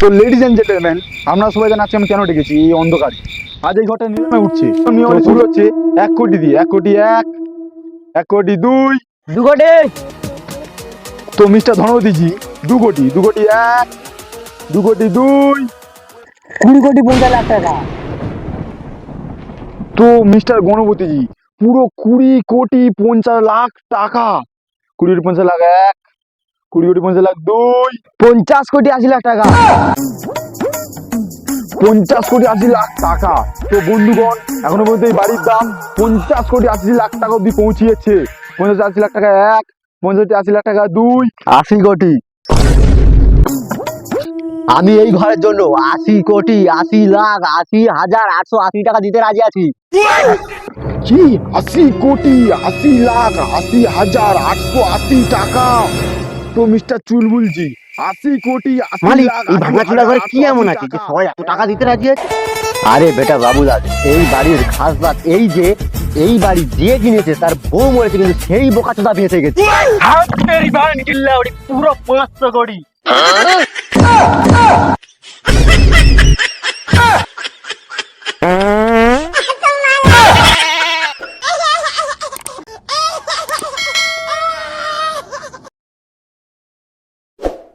তো ladies and gentleman আমরা সবাই জানাচ্ছি আমি কেন ডেকেছি? এই অন্ধকার। আজ এই ঘরটা নিলামে উঠছে। নিয়মে শুরু হচ্ছে এক কোটি দিয়ে। এক কোটি এক এক কোটি দুই। দু কোটি। তো মিস্টার ধনপতিজি দু কোটি দু কোটি এক দু কোটি দুই। কুড়ি কোটি পঞ্চাশ লাখ টাকা। তো মিস্টার গণপতিজি পুরো কুড়ি কোটি পঞ্চাশ লাখ টাকা। কুড়ি কোটি পঞ্চাশ লাখ এক কুড়ি কোটি পঞ্চাশ লাখ দুই। পঞ্চাশ কোটি আশি লাখ টাকা। পঞ্চাশ কোটি আশি লাখ টাকা। তো বন্ধুগণ এখনও পর্যন্ত এই বাড়ির দাম পঞ্চাশ কোটি আশি লাখ টাকা অব্দি পৌঁছিয়েছে। পঞ্চাশ আশি লাখ টাকা এক পঞ্চাশ আশি লাখ টাকা দুই আশি কোটি। আমি এই ঘরের জন্য আশি কোটি আশি লাখ আশি হাজার আটশো আশি টাকা দিতে রাজি আছি। কি? আশি কোটি আশি লাখ আশি হাজার আটশো আশি টাকা। তো মিস্টার বলছি আশি কোটি মালিক এই ভাঙাচোরা ঘরে কি এমন আছে যে সবাই এত টাকা দিতে রাজি আছে? আরে বেটা বাবুদাস এই বাড়ির খাস বাত এই যে এই বাড়ি যে কিনেছে তার বউ মরেছে কিন্তু সেই বোকা চোদা বেঁচে গেছে। পুরো পাঁচশো কোটি।